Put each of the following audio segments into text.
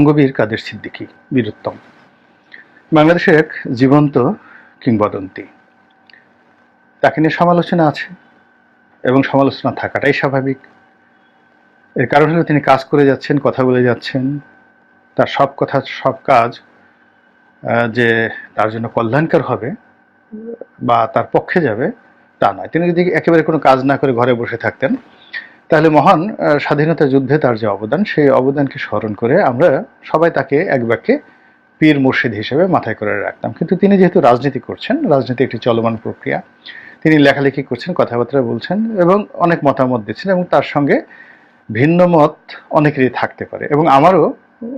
বঙ্গবীর কাদের সিদ্দিকী, বীরুত্তম। বাংলাদেশের এক জীবন্ত কিংবদন্তি। তাকে নিয়ে সমালোচনা আছে এবং সমালোচনা থাকাটাই স্বাভাবিক। এর কারণ হলো তিনি কাজ করে যাচ্ছেন, কথা বলে যাচ্ছেন। তার সব কথা, সব কাজ যে তার জন্য কল্যাণকর হবে বা তার পক্ষে যাবে তা নয়। তিনি যদি একেবারে কোনো কাজ না করে ঘরে বসে থাকতেন তাহলে মহান স্বাধীনতা যুদ্ধে তার যে অবদান, সেই অবদানকে স্মরণ করে আমরা সবাই তাকে এক বাক্যে পীর মুর্শিদ হিসেবে মাথায় করে রাখতাম। কিন্তু তিনি যেহেতু রাজনীতি করছেন, রাজনীতি একটি চলমান প্রক্রিয়া, তিনি লেখালেখি করছেন, কথাবার্তা বলছেন এবং অনেক মতামত দিচ্ছেন এবং তার সঙ্গে ভিন্ন মত অনেকেরই থাকতে পারে এবং আমারও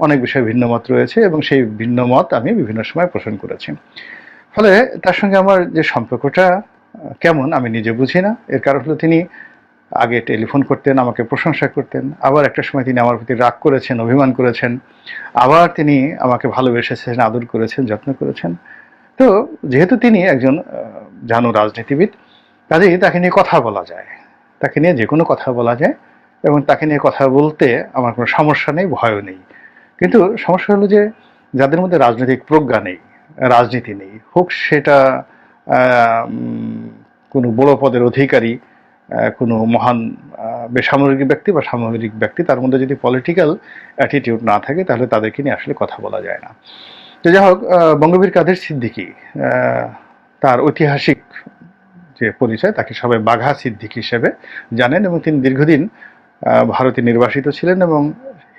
অনেক বিষয়ে ভিন্ন মত রয়েছে এবং সেই ভিন্ন মত আমি বিভিন্ন সময় পোষণ করেছি। ফলে তার সঙ্গে আমার যে সম্পর্কটা কেমন আমি নিজে বুঝি না। এর কারণ হলো তিনি আগে টেলিফোন করতেন, আমাকে প্রশংসা করতেন। আবার একটা সময় তিনি আমার প্রতি রাগ করেছেন, অভিমান করেছেন। আবার তিনি আমাকে ভালোবেসেছেন, আদর করেছেন, যত্ন করেছেন। তো যেহেতু তিনি একজন জানো রাজনীতিবিদ, কাজেই তাকে নিয়ে কথা বলা যায়। তাকে নিয়ে যে কোনো কথা বলা যায় এবং তাকে নিয়ে কথা বলতে আমার কোনো সমস্যা নেই, ভয়ও নেই। কিন্তু সমস্যা হলো যে যাদের মধ্যে রাজনৈতিক প্রজ্ঞা নেই, রাজনীতি নেই, হোক সেটা কোনো বড় পদের অধিকারী কোনো মহান বেসামরিক ব্যক্তি বা সামরিক ব্যক্তি তার মধ্যে যদি পলিটিক্যাল অ্যাটিটিউড না থাকে, তাহলে তাদেরকে নিয়ে আসলে কথা বলা যায় না। তো যাই হোক বঙ্গবীর কাদের সিদ্দিকী তার ঐতিহাসিক যে পরিচয়, তাকে সবাই বাঘা সিদ্দিকী হিসেবে জানেন এবং তিনি দীর্ঘদিন ভারতে নির্বাসিত ছিলেন এবং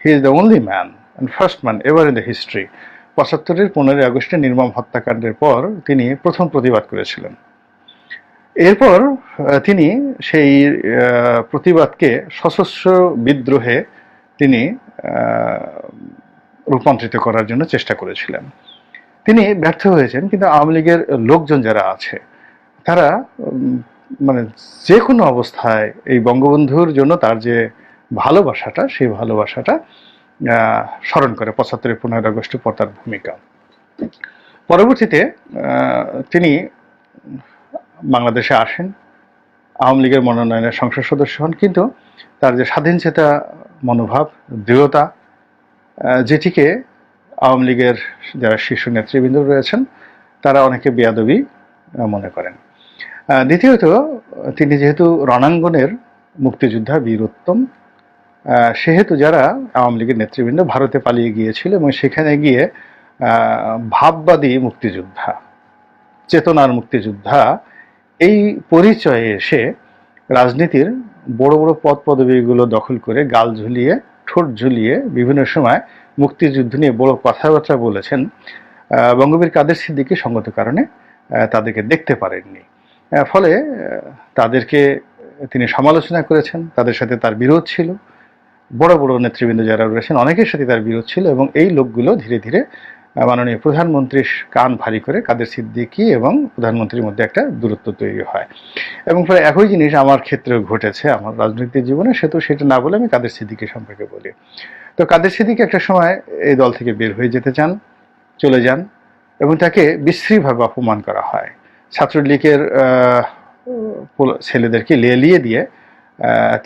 he is the only man and first man ever in the history পঁচাত্তরের পনেরোই আগস্টে নির্মম হত্যাকাণ্ডের পর তিনি প্রথম প্রতিবাদ করেছিলেন। এরপর তিনি সেই প্রতিবাদকে সশস্ত্র বিদ্রোহে তিনি রূপান্তরিত করার জন্য চেষ্টা করেছিলেন। তিনি ব্যর্থ হয়েছেন, কিন্তু আওয়ামী লীগের লোকজন যারা আছে, তারা মানে যে কোনো অবস্থায় এই বঙ্গবন্ধুর জন্য তার যে ভালোবাসাটা, সেই ভালোবাসাটা স্মরণ করে, পঁচাত্তরের পনেরোই আগস্টের পর তার ভূমিকা। পরবর্তীতে তিনি বাংলাদেশে আসেন, আওয়ামী লীগের মনোনয়নের সংসদ সদস্য হন, কিন্তু তার যে স্বাধীন চেতা মনোভাব, দৃঢ়তা যেটিকে আওয়ামী লীগের যারা শীর্ষ নেতৃবৃন্দ রয়েছেন, তারা অনেকে বেয়াদবি মনে করেন। দ্বিতীয়ত, তিনি যেহেতু রণাঙ্গনের মুক্তিযোদ্ধা বীর উত্তম সেহেতু যারা আওয়ামী লীগের নেতৃবৃন্দ ভারতে পালিয়ে গিয়েছিল এবং সেখানে গিয়ে ভাববাদী মুক্তিযোদ্ধা, চেতনার মুক্তিযোদ্ধা এই পরিচয়ে এসে রাজনীতির বড় বড় পদ পদবীগুলো দখল করে গাল ঝুলিয়ে, ঠোঁট ঝুলিয়ে বিভিন্ন সময় মুক্তিযুদ্ধ নিয়ে বড় কথাবার্তা বলেছেন বঙ্গবীর কাদের সিদ্দিকী সঙ্গত কারণে তাদেরকে দেখতে পারেননি। ফলে তাদেরকে তিনি সমালোচনা করেছেন, তাদের সাথে তার বিরোধ ছিল। বড় বড় নেতৃবৃন্দ যারা রয়েছেন, অনেকের সাথে তার বিরোধ ছিল এবং এই লোকগুলো ধীরে ধীরে মাননীয় প্রধানমন্ত্রীর কান ভারী করে কাদের সিদ্দিকী এবং প্রধানমন্ত্রীর মধ্যে একটা দূরত্ব তৈরি হয়। এবং প্রায় একই জিনিস আমার ক্ষেত্রেও ঘটেছে আমার রাজনৈতিক জীবনে, সে তো সেটা না বলে আমি কাদের সিদ্দিকী সম্পর্কে বলি। তো কাদের সিদ্দিকী একটা সময় এই দল থেকে বের হয়ে যেতে চান, চলে যান এবং তাকে বিশ্রীভাবে অপমান করা হয়। ছাত্রলীগের ছেলেদেরকে লেলিয়ে দিয়ে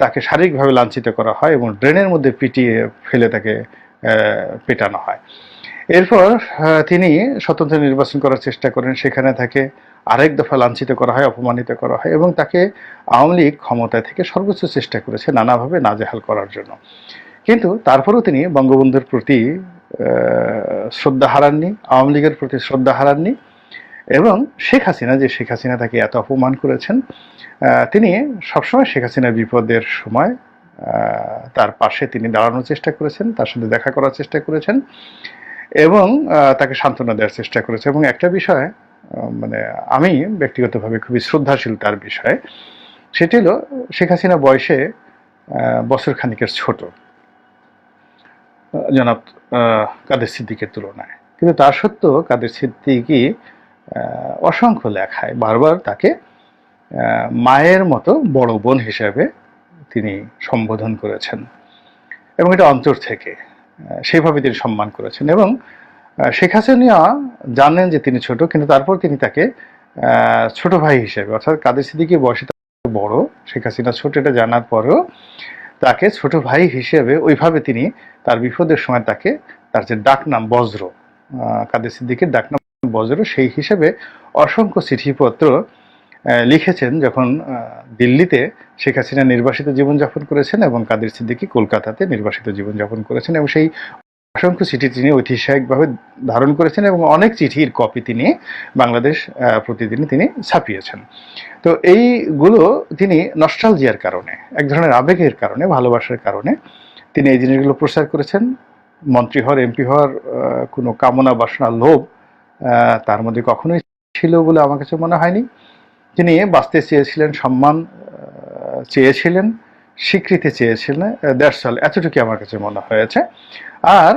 তাকে শারীরিকভাবে লাঞ্ছিত করা হয় এবং ড্রেনের মধ্যে পিটিয়ে ফেলে তাকে পেটানো হয়। এরপর তিনি স্বতন্ত্র নির্বাচন করার চেষ্টা করেন, সেখানে তাকে আরেক দফা লাঞ্ছিত করা হয়, অপমানিত করা হয় এবং তাকে আওয়ামী লীগ ক্ষমতায় থেকে সর্বোচ্চ চেষ্টা করেছে নানাভাবে নাজেহাল করার জন্য। কিন্তু তারপরেও তিনি বঙ্গবন্ধুর প্রতি শ্রদ্ধা হারাননি, আওয়ামী লীগের প্রতি শ্রদ্ধা হারাননি এবং শেখ হাসিনা, যে শেখ হাসিনা তাকে এত অপমান করেছেন তিনি সবসময় শেখ হাসিনার বিপদের সময় তার পাশে তিনি দাঁড়ানোর চেষ্টা করেছেন, তার সাথে দেখা করার চেষ্টা করেছেন। এবং তাকে সান্ত্বনা দেওয়ার চেষ্টা করেছে। এবং একটা বিষয় মানে আমি ব্যক্তিগতভাবে খুবই শ্রদ্ধাশীল তার বিষয়ে, সেটি হলো শেখ হাসিনা বয়সে বছর খানিকের ছোট। জনাব কাদের সিদ্দিকের তুলনায়। কিন্তু তা সত্ত্বেও কাদের সিদ্দিকি অসংখ্য লেখায় বারবার তাকে মায়ের মতো বড় বোন হিসাবে তিনি সম্বোধন করেছেন। এবং এটা অন্তর থেকে। সেইভাবে তিনি সম্মান করেছেন এবং শেখ হাসিনা জানেন যে তিনি ছোট, কিন্তু তারপর তিনি তাকে ছোট ভাই হিসেবে, অর্থাৎ কাদের সিদ্দিকি বয়সে বড়, শেখ হাসিনা ছোট এটা জানার পরেও তাকে ছোট ভাই হিসেবে ওইভাবে তিনি তার বিপদের সময় তাকে, তার যে ডাকনাম বজ্র কাদের সিদ্দিকের ডাকনাম বজ্র, সেই হিসেবে অসংখ্য চিঠিপত্র লিখেছেন যখন দিল্লিতে শেখ হাসিনা নির্বাসিত জীবনযাপন করেছেন এবং কাদের সিদ্দিকী কলকাতাতে নির্বাসিত জীবনযাপন করেছেন এবং সেই অসংখ্য চিঠি তিনি ঐতিহাসিকভাবে ধারণ করেছেন এবং অনেক চিঠির কপি তিনি বাংলাদেশ প্রতিদিনে তিনি ছাপিয়েছেন। তো এইগুলো তিনি নস্টালজিয়ার কারণে, এক ধরনের আবেগের কারণে, ভালোবাসার কারণে তিনি এই জিনিসগুলো প্রচার করেছেন। মন্ত্রী হওয়ার, এমপি হওয়ার কোনো কামনা বাসনা লোভ তার মধ্যে কখনোই ছিল বলে আমার কাছে মনে হয়নি। তিনি বাঁচতে চেয়েছিলেন, সম্মান চেয়েছিলেন, স্বীকৃতি চেয়েছিলেন দ্যাটস অল এতটুকু আমার কাছে মনে হয়েছে। আর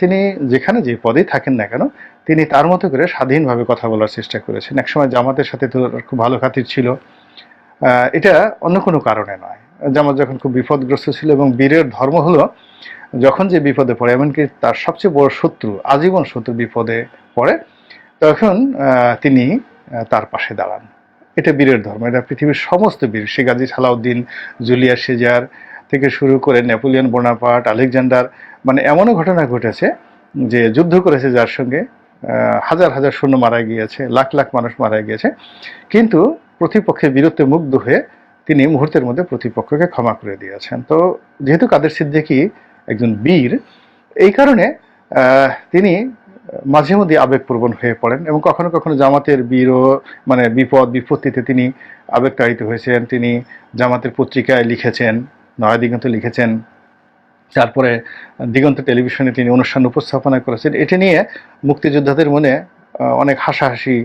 তিনি যেখানে যে পদেই থাকেন না কেন, তিনি তার মতো করে স্বাধীনভাবে কথা বলার চেষ্টা করেছেন। একসময় জামাতের সাথে তো খুব ভালো খাতির ছিল। এটা অন্য কোনো কারণে নয়। জামাত যখন খুব বিপদগ্রস্ত ছিল এবং বীরের ধর্ম হলো, যখন যে বিপদে পড়ে, এমনকি তার সবচেয়ে বড় শত্রু, আজীবন শত্রু বিপদে পড়ে, তখন তিনি তার পাশে দাঁড়ান। এটা বীরের ধর্ম, এটা পৃথিবীর সমস্ত বীর। শেগাজি সালাউদ্দিন, জুলিয়াস সিজার থেকে শুরু করে নেপোলিয়ন বোনাপাট আলেকজান্ডার মানে এমনও ঘটনা ঘটেছে যে যুদ্ধ করেছে যার সঙ্গে হাজার হাজার সৈন্য মারা গিয়েছে, লাখ লাখ মানুষ মারা গিয়েছে। কিন্তু প্রতিপক্ষের বীরত্বে মুগ্ধ হয়ে তিনি মুহূর্তের মধ্যে প্রতিপক্ষকে ক্ষমা করে দিয়েছেন। তো যেহেতু কাদের সিদ্দিকী একজন বীর, এই কারণে তিনি মাঝে মধ্যে আবেগপ্রবণ হয়ে পড়েন এবং কখনো কখনো জামাতের বীর মানে বিপদ, বিপত্তিতে তিনি আবেগতাড়িত হয়েছেন। তিনি জামাতের পত্রিকায় লিখেছেন, নয়া দিগন্ত লিখেছেন। তারপরে দিগন্ত টেলিভিশনে তিনি অনুষ্ঠান উপস্থাপনা করেছেন। এটি নিয়ে মুক্তিযোদ্ধাদের মনে অনেক হাসাহাসি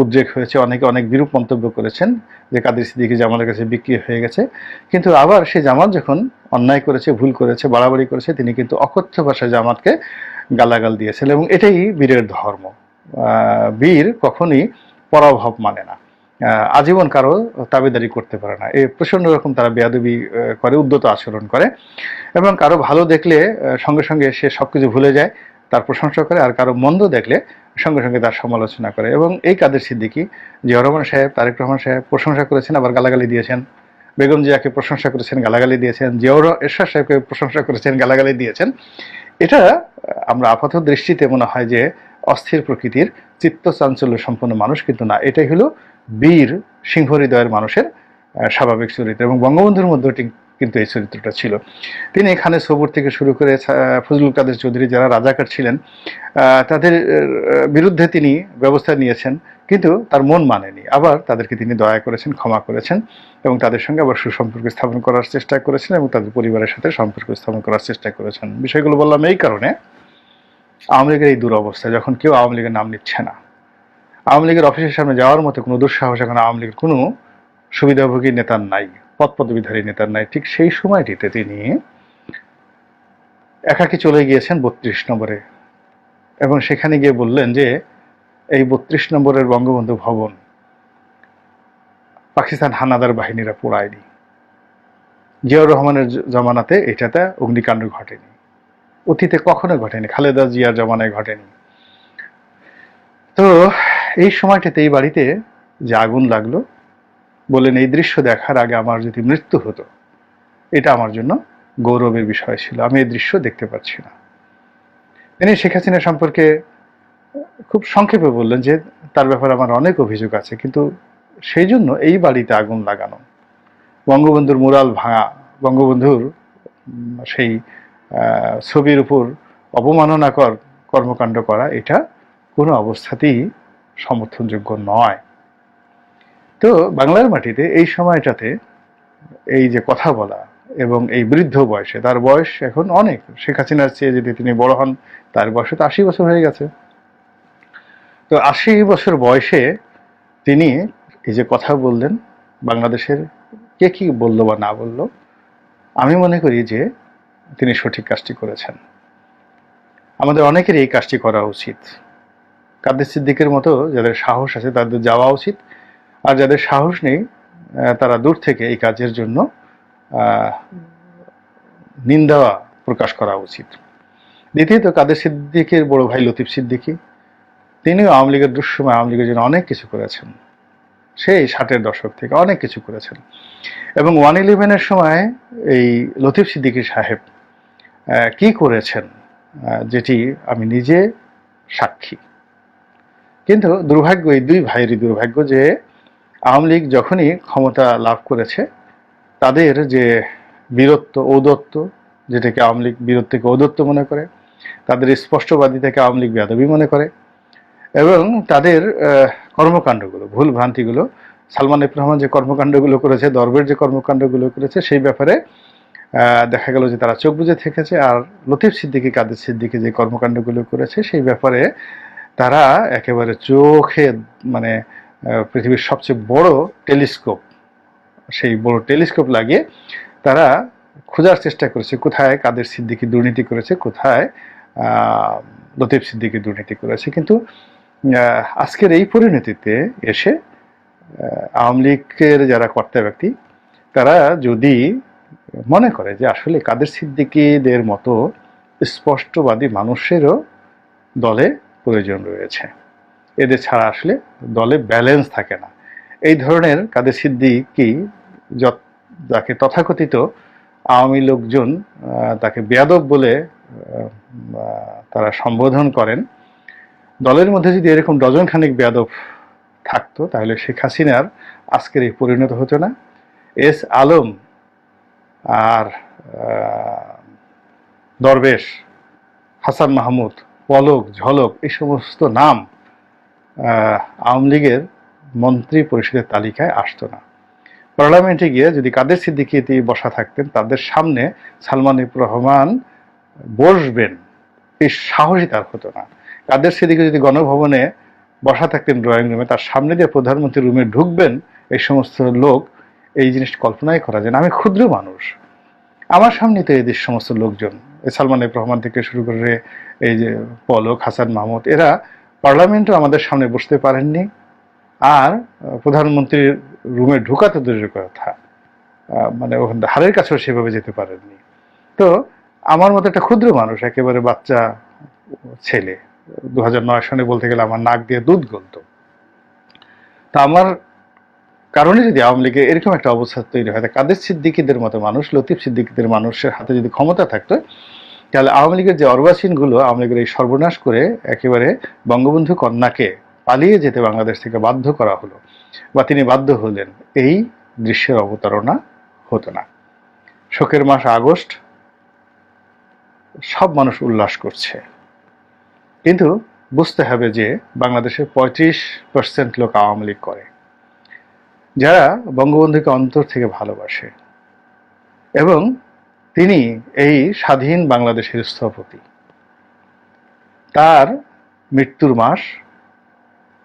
উদ্রেক হয়েছে। অনেকে অনেক বিরূপ মন্তব্য করেছেন যে কাদের সিদ্দিকি জামাতের কাছে বিক্রি হয়ে গেছে। কিন্তু আবার সেই জামাত যখন অন্যায় করেছে, ভুল করেছে, বাড়াবাড়ি করেছে, তিনি কিন্তু অকথ্য ভাষায় জামাতকে গালাগাল দিয়েছেন এবং এটাই বীরের ধর্ম। বীর কখনই পরাভব মানে না। আজীবন কারও তাবেদারি করতে পারে না। এই প্রচণ্ড রকম তারা বেয়াদবি করে, উদ্যত আচরণ করে এবং কারও ভালো দেখলে সঙ্গে সঙ্গে সে সবকিছু ভুলে যায়, তার প্রশংসা করে, আর কারও মন্দ দেখলে সঙ্গে সঙ্গে তার সমালোচনা করে এবং এই কাদের সিদ্দিকি? জিয়া রহমান সাহেব, তারেক রহমান সাহেব প্রশংসা করেছেন, আবার গালাগালি দিয়েছেন। বেগম জিয়াকে প্রশংসা করেছেন, গালাগালি দিয়েছেন। জিয়াউর এরশাদ সাহেবকে প্রশংসা করেছেন, গালাগালি দিয়েছেন। এটা আমরা আপাত দৃষ্টিতে মনে হয় যে অস্থির প্রকৃতির চিত্ত চাঞ্চল্য সম্পন্ন মানুষ কিন্তু না। এটাই হলো বীর সিংহ হৃদয়ের মানুষের স্বাভাবিক চরিত্র এবং বঙ্গবন্ধুর মধ্যে কিন্তু এই চরিত্রটা ছিল। তিনি এখানে সবুর থেকে শুরু করে ফজলুল কাদের চৌধুরী যারা রাজাকার ছিলেন তাদের বিরুদ্ধে তিনি ব্যবস্থা নিয়েছেন, কিন্তু তার মন মানেনি। আবার তাদেরকে তিনি দয়া করেছেন, ক্ষমা করেছেন এবং তাদের সঙ্গে আবার সুসম্পর্ক স্থাপন করার চেষ্টা করেছেন এবং তাদের পরিবারের সাথে সম্পর্ক স্থাপন করার চেষ্টা করেছেন। বিষয়গুলো বললাম এই কারণে, আওয়ামী লীগের এই দুরবস্থা যখন কেউ আওয়ামী লীগের নাম নিচ্ছে না, আওয়ামী লীগের অফিসের সামনে যাওয়ার মতো কোনো দুঃসাহস এখন আওয়ামী লীগের কোনো সুবিধাভোগী নেতার নাই। পদ পদবিধারী নেতার নাই ঠিক সেই সময়টিতে তিনি একাকি চলে গিয়েছেন বত্রিশ নম্বরে এবং সেখানে গিয়ে বললেন যে, এই বত্রিশ নম্বরের বঙ্গবন্ধু ভবন পাকিস্তান হানাদার বাহিনীরা পোড়ায়নি। জিয়াউর রহমানের জমানাতে এটাতে অগ্নিকাণ্ড ঘটেনি। অতীতে কখনো ঘটেনি। খালেদা জিয়ার জমানায় ঘটেনি। তো এই সময়টাতে এই বাড়িতে যে আগুন লাগল বললেন, এই দৃশ্য দেখার আগে আমার যদি মৃত্যু হতো, এটা আমার জন্য গৌরবের বিষয় ছিল। আমি এই দৃশ্য দেখতে পাচ্ছি না। তিনি শেখ হাসিনা সম্পর্কে খুব সংক্ষেপে বললেন যে, তার ব্যাপারে আমার অনেক অভিযোগ আছে, কিন্তু সেই জন্য এই বাড়িতে আগুন লাগানো। বঙ্গবন্ধুর মুরাল ভাঙা, বঙ্গবন্ধুর সেই ছবির উপর অবমাননাকর কর্মকাণ্ড করা, এটা কোনো অবস্থাতেই সমর্থনযোগ্য নয়। তো বাংলার মাটিতে এই সময়টাতে এই যে কথা বলা এবং এই বৃদ্ধ বয়সে, তার বয়স এখন অনেক। শেখ হাসিনার চেয়ে যদি তিনি বড় হন, তার বয়সে তো আশি বছর হয়ে গেছে। তো আশি বছর বয়সে তিনি এই যে কথা বললেন, বাংলাদেশের কে কি বলল বা না বলল, আমি মনে করি যে তিনি সঠিক কাজটি করেছেন। আমাদের অনেকের এই কাজটি করা উচিত। কাদের সিদ্দিকের মতো যাদের সাহস আছে তাদের যাওয়া উচিত। আর যাদের সাহস নেই তারা দূর থেকে এই কাজের জন্য নিন্দা প্রকাশ করা উচিত। দ্বিতীয়ত, কাদের সিদ্দিকের বড় ভাই লতিফ সিদ্দিকী, তিনিও আওয়ামী লীগের দুঃসময় আওয়ামী লীগের জন্য অনেক কিছু করেছেন। সেই ষাটের দশক থেকে অনেক কিছু করেছেন। এবং ওয়ান ইলেভেনের সময় এই লতিফ সিদ্দিকী সাহেব কি করেছেন যেটি আমি নিজে সাক্ষী। কিন্তু দুর্ভাগ্য, এই দুই ভাইয়েরই দুর্ভাগ্য যে আওয়ামী লীগ যখনই ক্ষমতা লাভ করেছে, তাদের যে বীরত্ব, ঔদত্ত, যেটাকে আওয়ামী লীগ বীরত্বকে ঔদত্ত মনে করে, তাদের স্পষ্টবাদী থেকে আওয়ামী লীগ বেয়াদবি মনে করে, এবং তাদের কর্মকাণ্ডগুলো, ভুল ভ্রান্তিগুলো, সালমান এফ রহমান যে কর্মকাণ্ডগুলো করেছে, দরবের যে কর্মকাণ্ডগুলো করেছে, সেই ব্যাপারে দেখা গেল যে তারা চোখ বুজে থেকেছে, আর লতিফ সিদ্দিকি, কাদের সিদ্দিকী যে কর্মকাণ্ডগুলো করেছে, সেই ব্যাপারে তারা একেবারে চোখে মানে পৃথিবীর সবচেয়ে বড় টেলিস্কোপ। সেই বড় টেলিস্কোপ লাগিয়ে তারা খোঁজার চেষ্টা করেছে, কোথায় কাদের সিদ্দিকী দুর্নীতি করেছে, কোথায় লতিফ সিদ্দিকী দুর্নীতি করেছে। কিন্তু আজকের এই পরিণতিতে এসে আওয়ামী লীগের যারা কর্তা ব্যক্তি, তারা যদি মনে করে যে আসলে কাদের সিদ্দিকীদের মতো স্পষ্টবাদী মানুষেরও দলে প্রয়োজন রয়েছে। এদের ছাড়া আসলে দলে ব্যালেন্স থাকে না। এই ধরনের কাদের সিদ্দিকি যাকে তথাকথিত আওয়ামী লোকজন তাকে বেয়াদব বলে তারা সম্বোধন করেন। দলের মধ্যে যদি এরকম ডজন খানিক বেয়াদব থাকতো, তাহলে শেখ হাসিনার আজকের এই পরিণত হতো না। এস আলম আর দরবেশ, হাসান মাহমুদ, পলক, ঝলক, এই সমস্ত নাম আওয়ামী লীগের মন্ত্রী পরিষদের তালিকায় আসতো না। পার্লামেন্টে গিয়ে যদি কাদের সিদ্দিকিতে বসা থাকতেন, তাদের সামনে সালমান রহমান বসবেন, এই সাহসই তার হতো না। কাদের সিদ্দিকি যদি গণভবনে বসা থাকতেন ড্রয়িং রুমে, তার সামনে দিয়ে প্রধানমন্ত্রী রুমে ঢুকবেন, এই সমস্ত লোক এই জিনিস কল্পনাই করা যায় না। আমি ক্ষুদ্র মানুষ। আমার সামনে তো এদের সমস্ত লোকজন সালমান রহমান থেকে শুরু করে এই যে পলক, হাসান মাহমুদ, এরা পার্লামেন্টও আমাদের সামনে বসতে পারেননি। আর প্রধানমন্ত্রীর রুমে ঢুকাতে দূরের কথা মানে ওখানে হারের কাছেও সেভাবে যেতে পারেননি। তো, আমার মতো একটা ক্ষুদ্র মানুষ, একেবারে বাচ্চা, ছেলে দু নয় সনে বলতে গেলে আমার নাক দিয়ে দুধ গলতো। তা আমার কারণে যদি আওয়ামী লীগের এরকম একটা অবস্থা তৈরি হয় কাদের সিদ্দিকিদের মতো মানুষ, লতিফ সিদ্দিকিদের মানুষের হাতে যদি ক্ষমতা থাকতো তাহলে আওয়ামী লীগের যে অর্বাচীনগুলো আওয়ামী লীগের এই সর্বনাশ করে একেবারে বঙ্গবন্ধু কন্যাকে পালিয়ে যেতে বাংলাদেশ থেকে বাধ্য করা হলো বা তিনি বাধ্য হলেন, এই দৃশ্যের অবতারণা হতো না। শোকের মাস আগস্ট, সব মানুষ উল্লাস করছে। কিন্তু বুঝতে হবে যে বাংলাদেশের পঁয়ত্রিশ পার্সেন্ট লোক আওয়ামী লীগ করে, যারা বঙ্গবন্ধুকে অন্তর থেকে ভালোবাসে এবং তিনি এই স্বাধীন বাংলাদেশের স্থপতি। তার মৃত্যুর মাস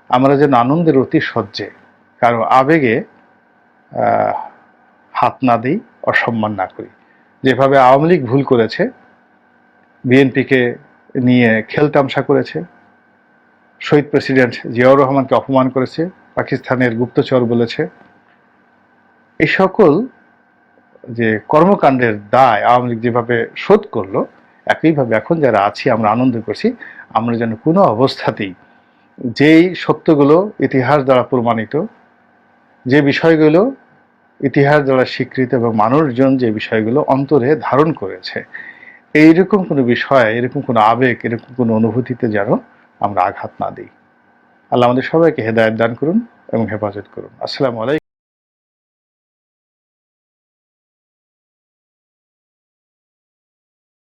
আমরা যেন আনন্দের অতি সহ্যে কারও আবেগে হাত না দিই, অসম্মান না করি। যেভাবে আওয়ামী লীগ ভুল করেছে, বিএনপিকে নিয়ে খেলতামশা করেছে, শহীদ প্রেসিডেন্ট জিয়াউর রহমানকে অপমান করেছে, পাকিস্তানের গুপ্তচর বলেছে, এই সকল যে কর্মকাণ্ডের দায় আওয়ামী লীগ যেভাবে শোধ করল, একইভাবে এখন যারা আছি আমরা আনন্দ করছি, আমরা যেন কোনো অবস্থাতেই যেই সত্যগুলো ইতিহাস দ্বারা প্রমাণিত, যে বিষয়গুলো ইতিহাস দ্বারা স্বীকৃত এবং মানুষজন যে বিষয়গুলো অন্তরে ধারণ করেছে, এইরকম কোনো বিষয়, এরকম কোনো আবেগ, এরকম কোনো অনুভূতিতে যেন আমরা আঘাত না দিই। আল্লাহ আমাদের সবাইকে হেদায়ত দান করুন এবং হেফাজত করুন। আসসালামু আলাইকুম।